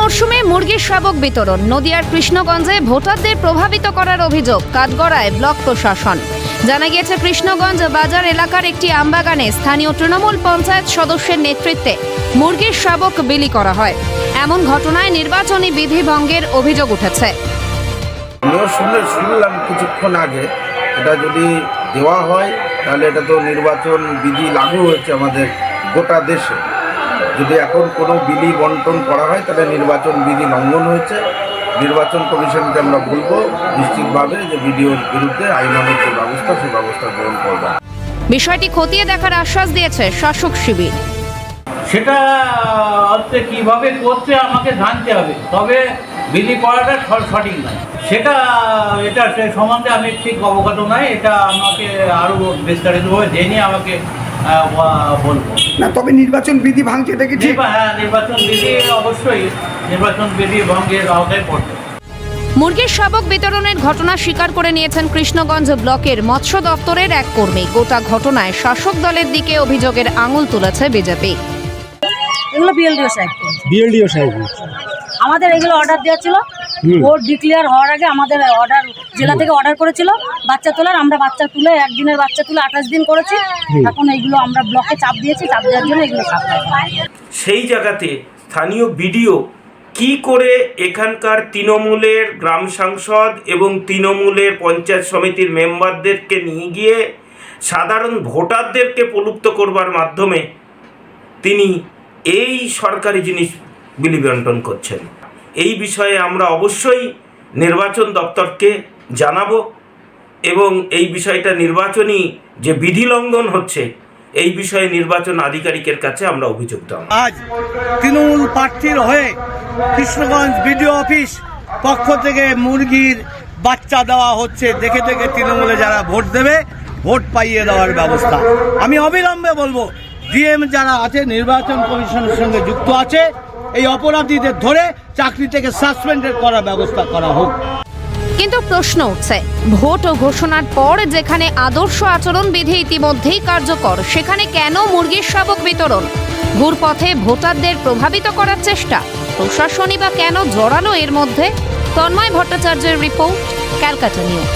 মরশুমে মুরগির শাবক বিতরণ। নদিয়ার কৃষ্ণগঞ্জে ভোটারদের প্রভাবিত করার অভিযোগ কাঠগড়ায় ব্লক প্রশাসন। জানা গিয়েছে, কৃষ্ণগঞ্জ বাজার এলাকার একটি আমবাগানে স্থানীয় তৃণমূল পঞ্চায়েত সদস্যের নেতৃত্বে মুরগির শাবক বিলি করা হয়। এমন ঘটনায় নির্বাচনী বিধি ভঙ্গের অভিযোগ উঠেছে। শুনলাম কিছুক্ষণ আগে, এটা যদি দেওয়া হয়, তাহলে এটা তো নির্বাচন বিধি লাগু হয়েছে আমাদের গোটা দেশে। যদি এখন কোনো বিধি বন্টন করা হয় তাহলে নির্বাচন বিধি লঙ্ঘন হয়েছে। নির্বাচন কমিশনকে আমরা বলব নিশ্চিতভাবে যে বিডিওর বিরুদ্ধে আইনানুগ যে ব্যবস্থা সেই ব্যবস্থা গ্রহণ করবে। বিষয়টি খতিয়ে দেখার আশ্বাস দিয়েছে শাসক শিবির। সেটা হচ্ছে কীভাবে করছে আমাকে জানতে হবে। তবে বিলি করাটা সঠিক নয়। সেটা এটা সে সম্বন্ধে আমি ঠিক অবগত নয় এটা আমাকে আরও বিস্তারিতভাবে জেনে আমাকে বলব। না তবে নির্বাচন বিধি ভাঙছে এটা কি ঠিক? হ্যাঁ নির্বাচন বিধি অবশ্যই নির্বাচন বিধি ভঙ্গের আওতায় পড়বে। মুরগির শাবক বিতরণের ঘটনা স্বীকার করে নিয়েছেন কৃষ্ণগঞ্জ ব্লকের মৎস্য দপ্তরের এক কর্মী। গোটা ঘটনায় শাসক দলের দিকে অভিযোগের আঙুল তুলেছে বিজেপি। এগুলো বিএলডিও সাহেব বিএলডিও সাহেব আমাদের এগুলো অর্ডার দেওয়া ছিল ভোট ডিক্লেয়ার হওয়ার আগে আমাদের অর্ডার জেলা থেকে অর্ডার করেছিল বাচ্চা তোলার। আমরা বাচ্চা তুলে একদিনের বাচ্চা তুলে আঠাশ দিন করেছি। এখন এইগুলো আমরা ব্লকে চাপ দিয়েছি চাপ দেওয়ার জন্য এগুলো সেই জায়গাতে স্থানীয় বিডিও কি করে এখানকার তৃণমূলের গ্রাম সাংসদ এবং তৃণমূলের পঞ্চায়েত সমিতির মেম্বারদেরকে নিয়ে গিয়ে সাধারণ ভোটারদেরকে প্রলুপ্ত করবার মাধ্যমে তিনি এই সরকারি জিনিস বিলি বন্টন করছেন। এই বিষয়ে আমরা অবশ্যই নির্বাচন দপ্তরকে জানাব এবং এই বিষয়টা নির্বাচনী যে বিধি লঙ্ঘন হচ্ছে, এই বিষয়ে নির্বাচন আধিকারিকের কাছে আমরা অভিযোগ আজ তৃণমূল প্রার্থীর হয়ে কৃষ্ণগঞ্জ বিডিও অফিস পক্ষ থেকে মুরগির বাচ্চা দেওয়া হচ্ছে। দেখে দেখে তৃণমূলে যারা ভোট দেবে, ভোট পাইয়ে দেওয়ার ব্যবস্থা। আমি অবিলম্বে বলব, ডিএম যারা আছে, নির্বাচন কমিশনের সঙ্গে যুক্ত আছে এই অপরাধীদের ধরে চাকরি থেকে সাসপেন্ডেড করার ব্যবস্থা করা হোক। কিন্তু প্রশ্ন উঠছে, ভোট ও ঘোষণার পর যেখানে আদর্শ আচরণ বিধি ইতিমধ্যেই কার্যকর, সেখানে কেন মুরগির শাবক বিতরণ? ঘুরপথে ভোটারদের প্রভাবিত করার চেষ্টা, প্রশাসনই বা কেন জড়ালো এর মধ্যে? তন্ময় ভট্টাচার্যের রিপোর্ট, ক্যালকাটা নিউজ।